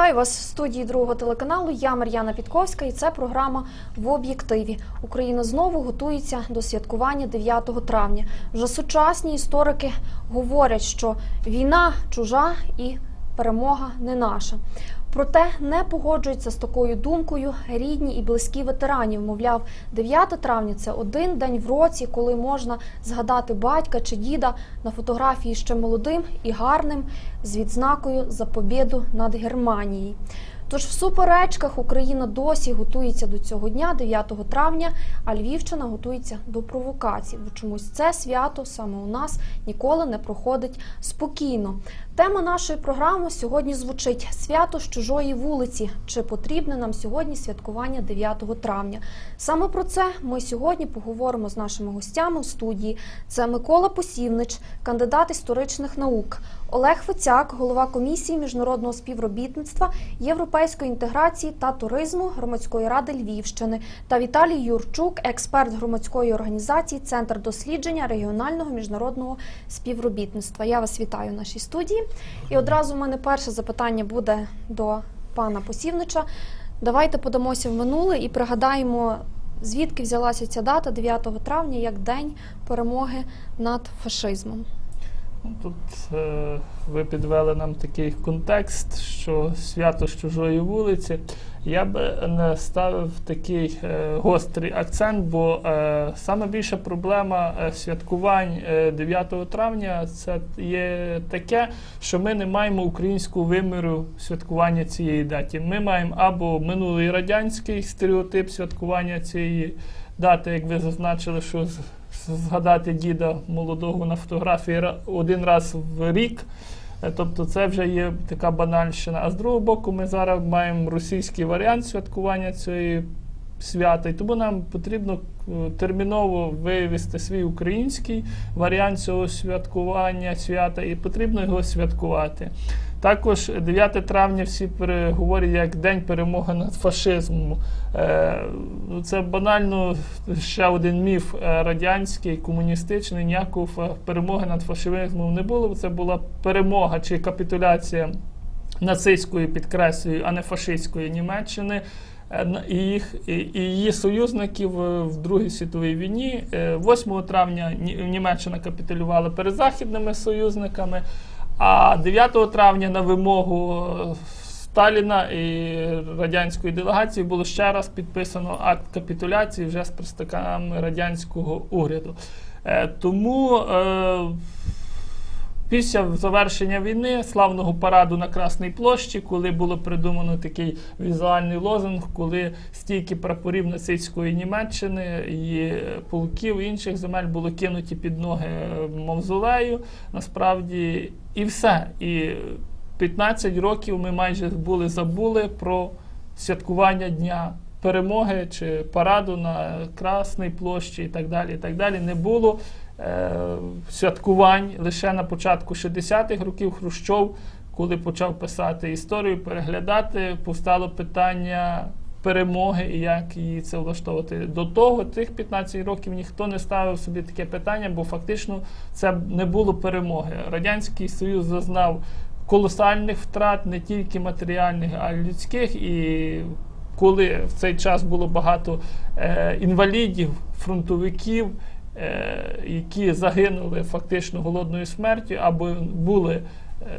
Вітаю вас в студії другого телеканалу. Я Мар'яна Підковська, і це програма в об'єктиві. Україна знову готується до святкування 9 травня. Вже сучасні історики говорять, що війна чужа і перемога не наша. Проте не погоджуються з такою думкою рідні і близькі ветеранів. Мовляв, 9 травня це один день в році, коли можна згадати батька чи діда на фотографії ще молодим і гарним з відзнакою за побіду над Германією. Тож в суперечках Україна досі готується до цього дня, 9 травня, а Львівщина готується до провокацій. Бо чомусь це свято саме у нас ніколи не проходить спокійно. Тема нашої програми сьогодні звучить свято з чужої вулиці. Чи потрібне нам сьогодні святкування 9 травня? Саме про це ми сьогодні поговоримо з нашими гостями у студії. Це Микола Посівнич, кандидат історичних наук, Олег Фицяк, голова комісії міжнародного співробітництва, європейської інтеграції та туризму громадської ради Львівщини, та Віталій Юрчук, експерт громадської організації Центр дослідження регіонального міжнародного співробітництва. Я вас вітаю в нашій студії. І одразу в мене перше запитання буде до пана Посівнича. Давайте подамося в минуле і пригадаємо, звідки взялася ця дата 9 травня як день перемоги над фашизмом. Ну, Тут е, ви підвели нам такий контекст, що свято з чужої вулиці. Я би не ставив такий е, гострий акцент, бо е, саме більша проблема е, святкувань е, 9 травня це є таке, що ми не маємо українського виміру святкування цієї даті. Ми маємо або минулий радянський стереотип святкування цієї дати, як ви зазначили, що згадати діда молодого на фотографії один раз в рік. Е, Тобто це вже є така банальщина. А з другого боку, ми зараз маємо російський варіант святкування цієї свята, і тому нам потрібно е, терміново вивести свій український варіант цього святкування свята, і потрібно його святкувати. Також 9 травня всі говорять як День перемоги над фашизмом. Е, Це банально ще один міф е, радянський, комуністичний. Ніякої перемоги над фашизмом не було. Це була перемога чи капітуляція нацистської, підкреслюю, а не фашистської Німеччини. е, І, їх, і, її союзників в Другій світовій війні. Е, 8 травня Німеччина капітулювала перед західними союзниками, а 9 травня на вимогу Сталіна і радянської делегації було ще раз підписано акт капітуляції вже з представниками радянського уряду. Е, Тому е, Після завершення війни, славного параду на Красній площі, коли було придумано такий візуальний лозунг, коли стільки прапорів нацистської Німеччини і полків інших земель було кинуті під ноги мавзолею, насправді, і все. І 15 років ми майже були забули про святкування дня перемоги чи параду на Красній площі і так далі. І так далі. Не було е, святкувань лише на початку 60-х років Хрущов, коли почав писати історію, переглядати, повстало питання перемоги і як її це влаштовувати. До того тих 15 років ніхто не ставив собі таке питання, бо фактично це не було перемоги. Радянський Союз зазнав колосальних втрат не тільки матеріальних, а й людських. І коли в цей час було багато е, інвалідів, фронтовиків, е, які загинули фактично голодною смертю, або були е,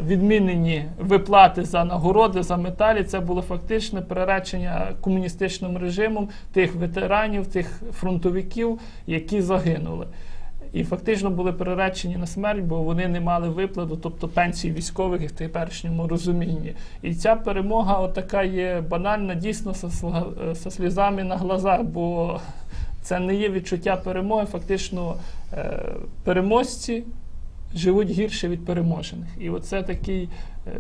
відмінені виплати за нагороди, за медалі, це було фактичне приречення комуністичним режимом тих ветеранів, тих фронтовиків, які загинули. І фактично були приречені на смерть, бо вони не мали виплату, тобто пенсії військових в теперішньому розумінні. І ця перемога, отака є банальна, дійсно со слізами на глазах, бо це не є відчуття перемоги. Фактично е, переможці живуть гірше від переможених. І оце такий е,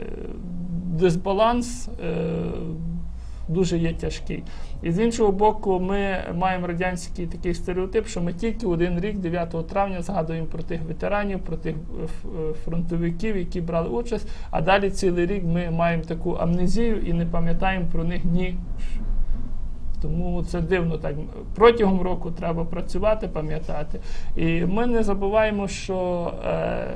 дисбаланс. Е, Дуже є тяжкий. І з іншого боку, ми маємо радянський такий стереотип, що ми тільки один рік, 9 травня, згадуємо про тих ветеранів, про тих фронтовиків, які брали участь. А далі цілий рік ми маємо таку амнезію і не пам'ятаємо про них ні. Тому це дивно так. Протягом року треба працювати, пам'ятати. І ми не забуваємо, що е,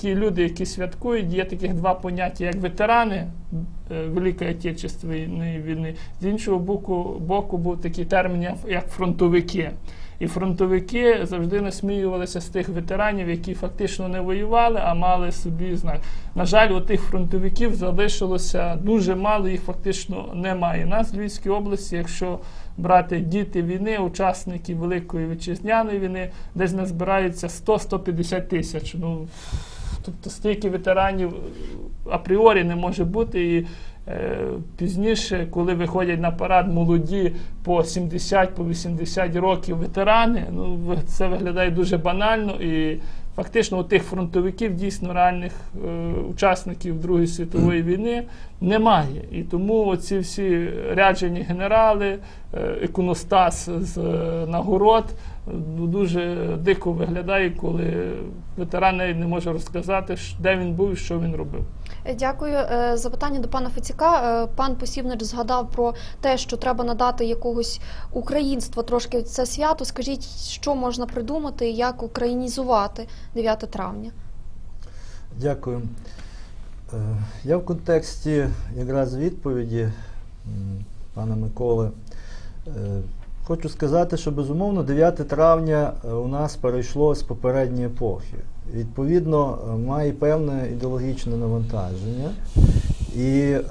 ті люди, які святкують, є таких два поняття, як ветерани е, Великої Отечественної війни. З іншого боку, боку був такий термін, як- фронтовики. І фронтовики завжди насміювалися з тих ветеранів, які фактично не воювали, а мали собі знак. На жаль, у тих фронтовиків залишилося дуже мало, їх фактично немає. Нас в Львівській області, якщо брати діти війни, учасники Великої вітчизняної війни, десь назбирається 100-150 тисяч. Ну, тобто стільки ветеранів апріорі не може бути. І пізніше, коли виходять на парад молоді по 70, по 80 років ветерани, ну це виглядає дуже банально і. Фактично, у тих фронтовиків, дійсно реальних е, учасників Другої світової війни немає. І тому оці всі ряджені генерали, е, іконостас з е, нагород е, дуже дико виглядає, коли ветеран не може розказати, де він був і що він робив. Е, Дякую. Е, Запитання до пана Феціка. Е, Пан Посівнич згадав про те, що треба надати якогось українства трошки в це свято. Скажіть, що можна придумати, як українізувати 9 травня? Дякую. Я в контексті якраз відповіді пана Миколи хочу сказати, що безумовно 9 травня е, у нас перейшло з попередньої епохи. Відповідно, е, має певне ідеологічне навантаження. І е,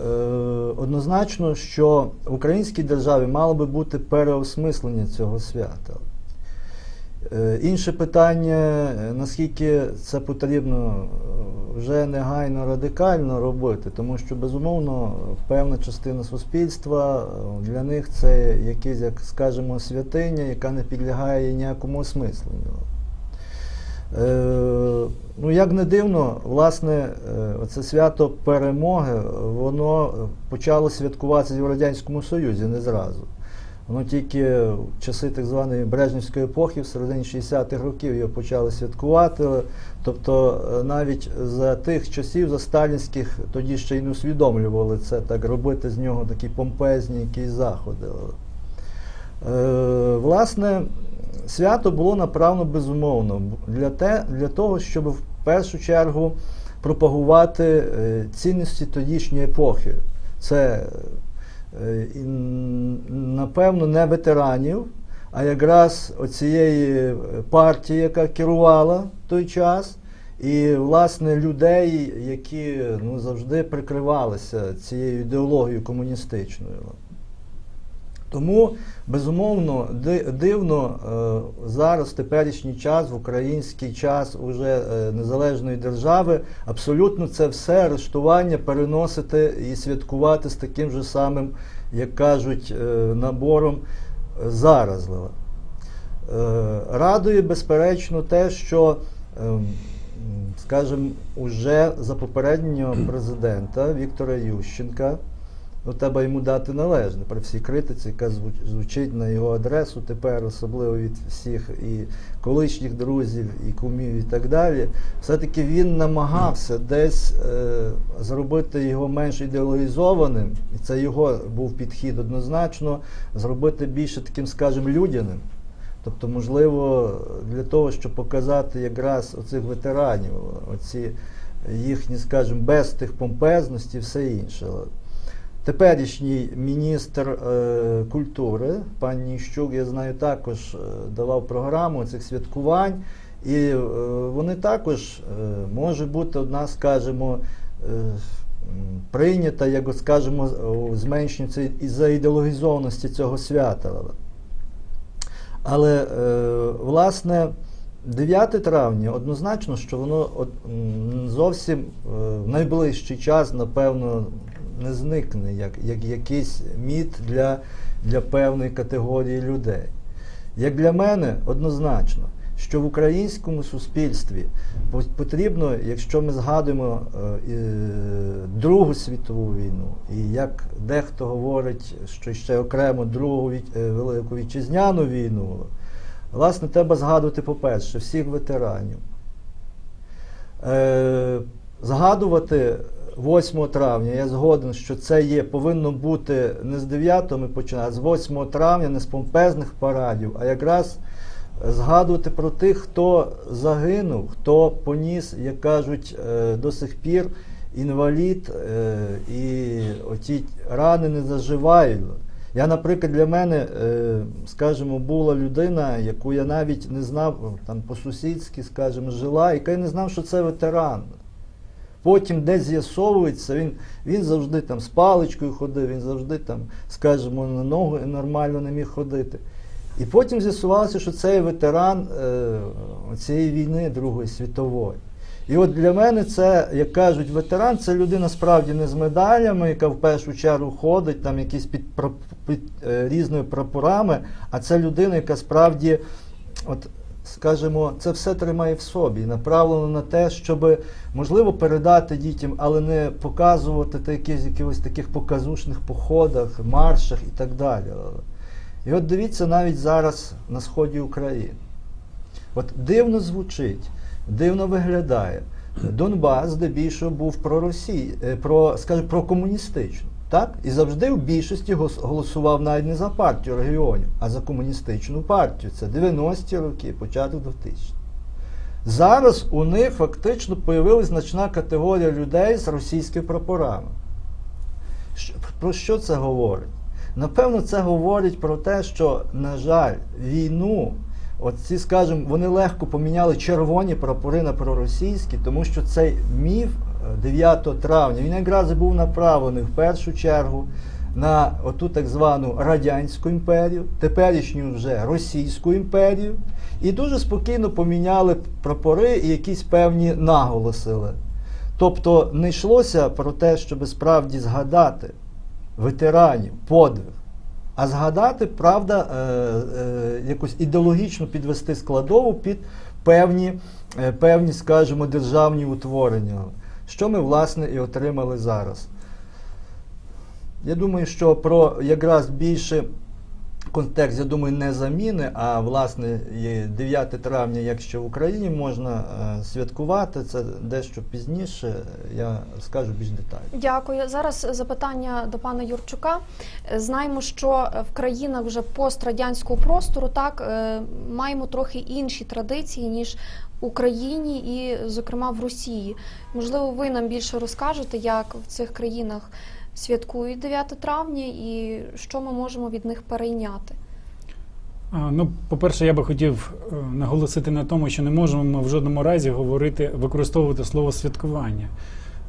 однозначно, що в українській державі мало би бути переосмислення цього свята. Е, Інше питання, е, наскільки це потрібно вже негайно радикально робити, тому що безумовно певна частина суспільства е, для них це якесь, як скажемо, святиня, яка не підлягає ніякому осмисленню. Е, ну, як не дивно, власне, е, це свято перемоги, воно почало святкуватися в Радянському Союзі не зразу. Воно тільки в часи так званої Брежнівської епохи, в середині 60-х років його почали святкувати. Тобто е, навіть за тих часів, за сталінських, тоді ще й не усвідомлювали це, так робити з нього такі помпезні якісь заходи. Е, власне, свято було направлено безумовно для, те, для того, щоб в першу чергу пропагувати е, цінності тодішньої епохи. Це, і, напевно, не ветеранів, а якраз оцієї партії, яка керувала той час, і, власне, людей, які ну, завжди прикривалися цією ідеологією комуністичною. Тому, безумовно, дивно е, зараз, теперішній час, в український час уже е, незалежної держави, абсолютно це все арештування переносити і святкувати з таким же самим, як кажуть, е, набором заразливо. Радує, безперечно, те, що, ем, скажімо, уже за попереднього президента Віктора Ющенка, ну, треба йому дати належне при всій критиці, яка звучить на його адресу тепер, особливо від всіх і колишніх друзів, і кумів, і так далі. Все-таки він намагався десь е, зробити його менш ідеологізованим, і це його був підхід однозначно, зробити більше таким, скажімо, людяним. Тобто, можливо, для того, щоб показати якраз оцих ветеранів, оці їхні, скажімо, без тих помпезності і все інше. Теперішній міністр е, культури, пан Ніщук, я знаю, також е, давав програму цих святкувань, і е, вони також е, може бути одна, скажімо, е, прийнята, як у зменшенню цієї заідеологізованості цього свята. Але е, власне 9 травня однозначно, що воно зовсім е, в найближчий час, напевно, не зникне як, як якийсь міт для, для певної категорії людей. Як для мене, однозначно, що в українському суспільстві потрібно, якщо ми згадуємо е, е, Другу світову війну, і як дехто говорить, що ще окремо Другу е, Велику Вітчизняну війну, власне, треба згадувати, по-перше, всіх ветеранів. Згадувати 8 травня, я згоден, що це є, повинно бути не з 9 ми починаємо, а з 8 травня, не з помпезних парадів, а якраз згадувати про тих, хто загинув, хто поніс, як кажуть, е, до сих пір інвалід, е, і оті рани не заживають. Я, наприклад, для мене, е, скажімо, була людина, яку я навіть не знав, там по-сусідськи, скажімо, жила, яка я не знав, що це ветеран. Потім десь з'ясовується, він, він завжди там з паличкою ходив, він завжди там, скажімо, на ногу нормально не міг ходити. І потім з'ясувалося, що це є ветеран е, цієї війни Другої світової. І от для мене це, як кажуть, ветеран це людина справді не з медалями, яка в першу чергу ходить там якісь під, пра- під е, різними прапорами, а це людина, яка справді, от, скажімо, це все тримає в собі, направлено на те, щоб можливо передати дітям, але не показувати та якісь якихось таких показушних походах, маршах і так далі. І от дивіться навіть зараз на сході України. От дивно звучить, дивно виглядає. Донбас здебільшого був про Росію, про, скажімо, про комуністичну. Так? І завжди в більшості голосував навіть не за партію регіонів, а за комуністичну партію. Це 90-ті роки, початок 2000 Зараз у них фактично появилась значна категорія людей з російськими прапорами. Про що це говорить? Напевно, це говорить про те, що, на жаль, війну, от ці, скажімо, вони легко поміняли червоні прапори на проросійські, тому що цей міф 9 травня він якраз був направлений в першу чергу на оту так звану Радянську імперію, теперішню вже Російську імперію, і дуже спокійно поміняли прапори і якісь певні наголосили. Тобто не йшлося про те, щоб справді згадати ветеранів, подвиг, а згадати, правда, е, е, якось ідеологічно підвести складову під певні, е, певні, скажімо, державні утворення, що ми, власне, і отримали зараз. Я думаю, що про якраз більше контекст, я думаю, не заміни, а власне є 9 травня, якщо в Україні можна е, святкувати, це дещо пізніше, я скажу більш детально. Дякую. Зараз запитання до пана Юрчука. Знаємо, що в країнах вже пострадянського простору так е, маємо трохи інші традиції ніж в Україні і, зокрема, в Росії. Можливо, ви нам більше розкажете, як в цих країнах святкують 9 травня і що ми можемо від них перейняти. Ну, по-перше, я би хотів е, наголосити на тому, що не можемо ми в жодному разі говорити, використовувати слово святкування.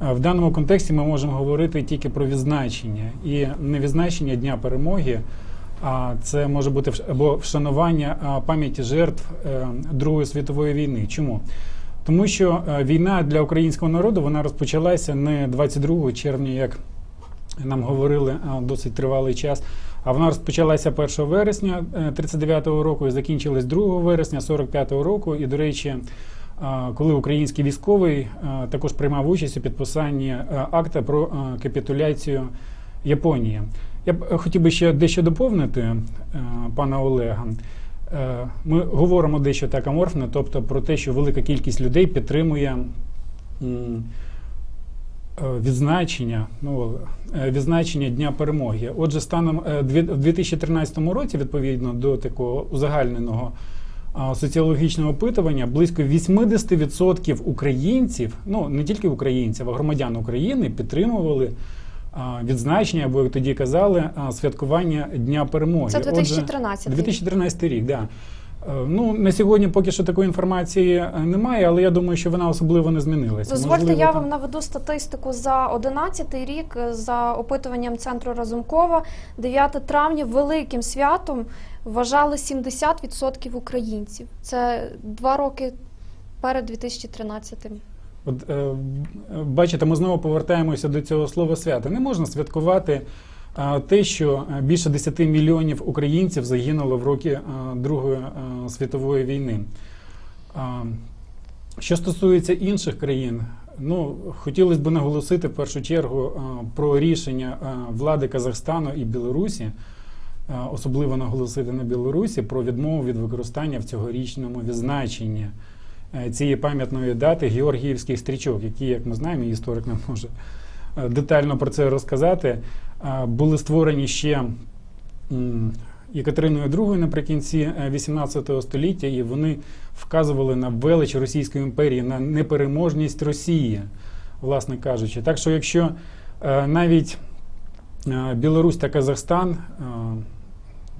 В даному контексті ми можемо говорити тільки про відзначення і не відзначення Дня перемоги, а це може бути або вшанування пам'яті жертв е, Другої світової війни. Чому? Тому що е, війна для українського народу вона розпочалася не 22 червня, як нам говорили досить тривалий час. А вона розпочалася 1 вересня 39-го року і закінчилась 2 вересня 45-го року. І, до речі, коли український військовий також приймав участь у підписанні акта про капітуляцію Японії. Я б е, хотів би ще дещо доповнити е, пана Олега. Е, Ми говоримо дещо так аморфно, тобто про те, що велика кількість людей підтримує е, відзначення, ну, е, відзначення Дня перемоги. Отже, станом е, в 2013 році, відповідно до такого узагальненого соціологічного опитування, близько 80% українців, ну не тільки українців, а громадян України підтримували. Відзначення, або як тоді казали, святкування Дня перемоги. Це Отже, 2013 рік. 2013 рік, да. Е, Ну, на сьогодні поки що такої інформації е, немає, але я думаю, що вона особливо не змінилася. Дозвольте, Можливо, я там- вам наведу статистику за 11 рік е, за опитуванням центру Разумкова. 9 травня великим святом вважали 70% українців. Це два роки перед 2013 От, е, бачите, ми знову повертаємося до цього слова свята. Не можна святкувати те, що е, більше 10 мільйонів українців загинуло в роки е, Другої е, світової війни. Що стосується інших країн, ну хотілося б наголосити в першу чергу про рішення влади Казахстану і Білорусі, особливо наголосити на Білорусі про відмову від використання в цьогорічному відзначенні цієї пам'ятної дати георгіївських стрічок, які, як ми знаємо, історик нам може детально про це розказати, були створені ще м, Єкатериною II наприкінці е, 18 століття, і вони вказували на велич Російської імперії, на непереможність Росії, власне кажучи. Так що, якщо е, навіть е, Білорусь та Казахстан, е,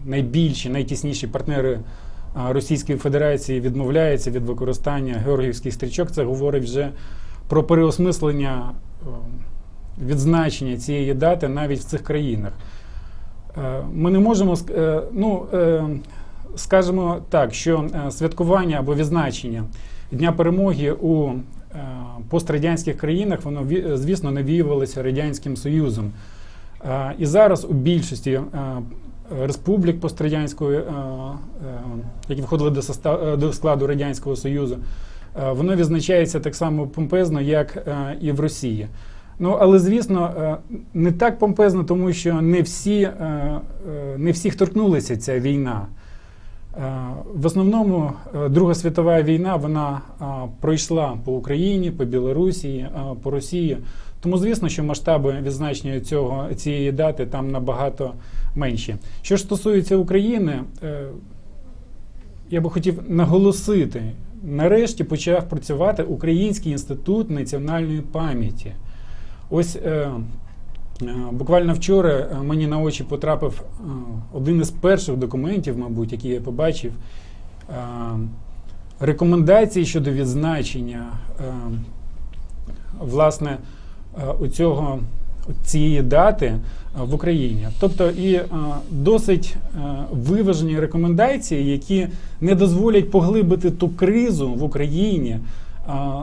найбільші, найтісніші партнери е, Російської Федерації, відмовляються від використання георгіївських стрічок, це говорить вже про переосмислення е, відзначення цієї дати навіть в цих країнах. Е, Ми не можемо е, ну, е, скажемо так, що святкування або відзначення Дня перемоги у пострадянських країнах, воно ві- звісно навіювалося Радянським Союзом. І зараз у більшості республік пострадянської, які входили до, складу Радянського Союзу, воно відзначається так само помпезно, як і в Росії. Ну, але звісно, е, не так помпезно, тому що не всі, е, е, не всіх торкнулася ця війна. В основному Друга світова війна вона пройшла по Україні, по Білорусі, по Росії. Тому звісно, що масштаби відзначення цього цієї дати там набагато менші. Що ж стосується України, я би хотів наголосити, нарешті почав працювати Український інститут національної пам'яті. Ось е, е, буквально вчора е, мені на очі потрапив один із перших документів, мабуть, який я побачив. Рекомендації щодо відзначення власне у цього цієї дати в Україні. Тобто і досить виважені рекомендації, які не дозволять поглибити ту кризу в Україні,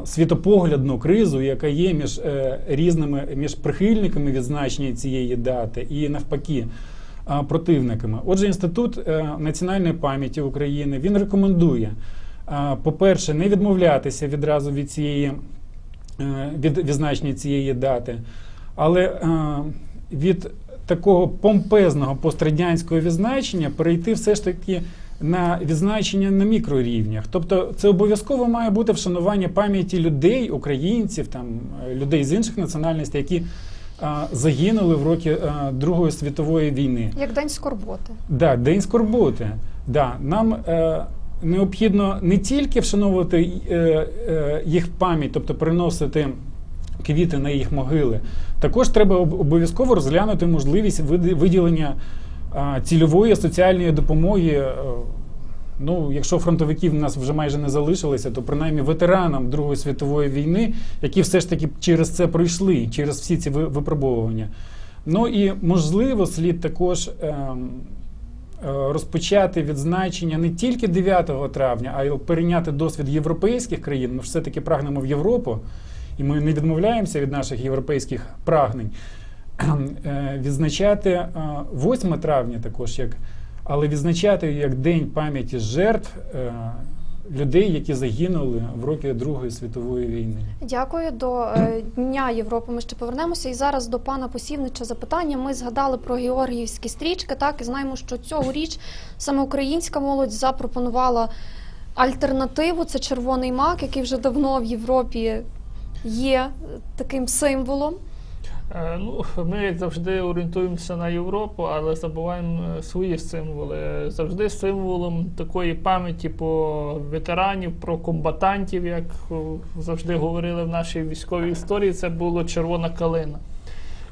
світопоглядну кризу, яка є між е, різними між прихильниками відзначення цієї дати і навпаки. Противниками, отже, інститут е, національної пам'яті України він рекомендує, по-перше, не відмовлятися відразу від цієї е, від відзначення цієї дати, але від такого помпезного пострадянського відзначення перейти все ж таки на відзначення на мікрорівнях. Тобто це обов'язково має бути вшанування пам'яті людей, українців, там, е, людей з інших національностей, які е, загинули в роки е, Другої світової війни. Як день скорботи. Да, День скорботи. Да, нам е, необхідно не тільки вшановувати е, е, їх пам'ять, тобто приносити квіти на їх могили. Також треба обов'язково розглянути можливість виділення цільової соціальної допомоги. е, Ну, якщо фронтовиків в нас вже майже не залишилося, то принаймні ветеранам Другої світової війни, які все ж таки через це пройшли, через всі ці випробовування. Ну і можливо, слід також ем, е, розпочати відзначення не тільки 9 травня, а й перейняти досвід європейських країн. Ми ж все-таки прагнемо в Європу, і ми не відмовляємося від наших європейських прагнень. Е, Відзначати е, 8 травня також як, але відзначати як День пам'яті жертв е, людей, які загинули в роки Другої світової війни. Дякую. До е, Дня Європи ми ще повернемося. І зараз до пана Посівнича запитання. Ми згадали про георгіївські стрічки. Так і знаємо, що цьогоріч саме українська молодь запропонувала альтернативу. Це червоний мак, який вже давно в Європі є е, таким символом. Е, Ну, ми завжди орієнтуємося на Європу, але забуваємо е, свої символи. Завжди символом такої пам'яті по ветеранів, про комбатантів, як завжди говорили в нашій військовій історії, це було червона калина.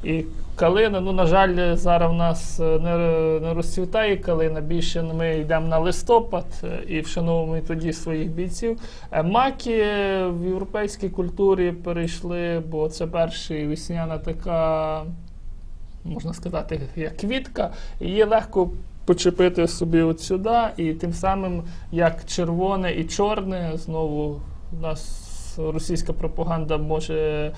І калина, ну, на жаль, зараз в нас е, не, не розцвітає калина, більше ми йдемо на листопад е, і вшановуємо тоді своїх бійців. Е, Маки в європейській культурі перейшли, бо це перша весняна така, можна сказати, як квітка, її легко почепити собі от сюди, і тим самим як червоне і чорне, знову у нас російська пропаганда може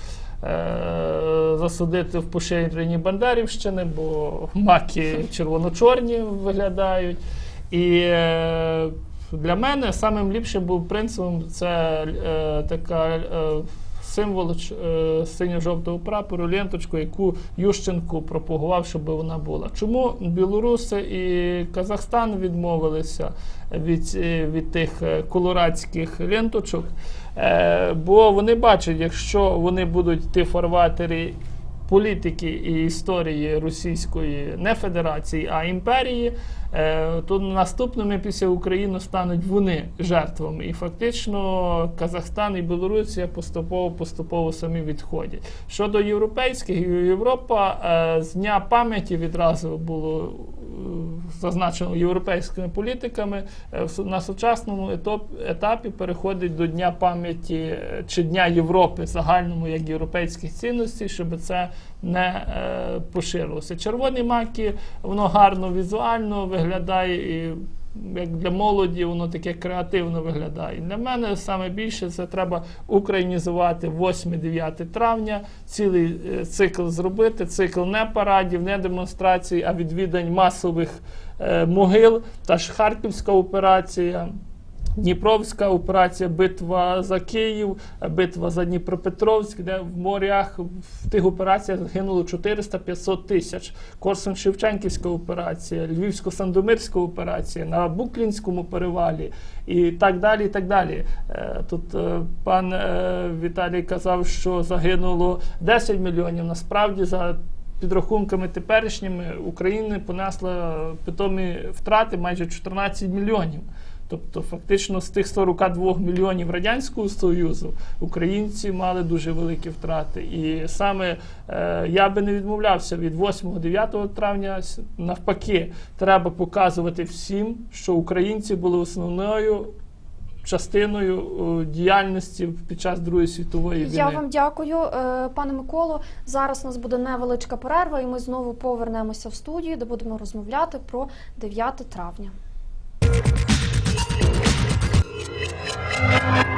засудити в поширенні Бандерівщини, бо маки червоно-чорні виглядають. І е, для мене самим ліпшим був принципом це е, така е, символ е, синьо-жовтого прапору, ленточку, яку Ющенко пропагував, щоб вона була. Чому білоруси і Казахстан відмовилися від, е, від тих е, колорадських ленточок? Е, бо вони бачать, якщо вони будуть в фарватері політики і історії Російської не Федерації, а імперії, е, то наступними після України стануть вони жертвами. І фактично Казахстан і Білорусія поступово поступово самі відходять. Щодо європейських, Європа е, з дня пам'яті відразу було зазначено європейськими політиками е, на сучасному етапі переходить до Дня пам'яті е, чи Дня Європи загальному як європейських цінностей, щоб це не е, поширилося. Червоні маки, воно гарно візуально виглядає і як для молоді, воно таке креативно виглядає. Для мене саме більше це треба українізувати 8-9 травня, цілий е, цикл зробити, цикл не парадів, не демонстрацій, а відвідань масових е, могил. Та ж Харківська операція. Дніпровська операція, битва за Київ, битва за Дніпропетровськ, де в морях в тих операціях загинуло 400-500 тисяч. Корсун-Шевченківська операція, Львівсько-Сандомирська операція, на Буклінському перевалі і так далі. і так далі. Е, Тут е, пан е, Віталій казав, що загинуло 10 мільйонів. Насправді за підрахунками теперішніми України понесла питомі втрати майже 14 мільйонів. Тобто, фактично, з тих 42 мільйонів Радянського Союзу українці мали дуже великі втрати. І саме е, я би не відмовлявся від 8-9 травня. Навпаки, треба показувати всім, що українці були основною частиною е, діяльності під час Другої світової війни. Я вам дякую, е, пане Миколо. Зараз у нас буде невеличка перерва, і ми знову повернемося в студію, де будемо розмовляти про 9 травня. Thank you.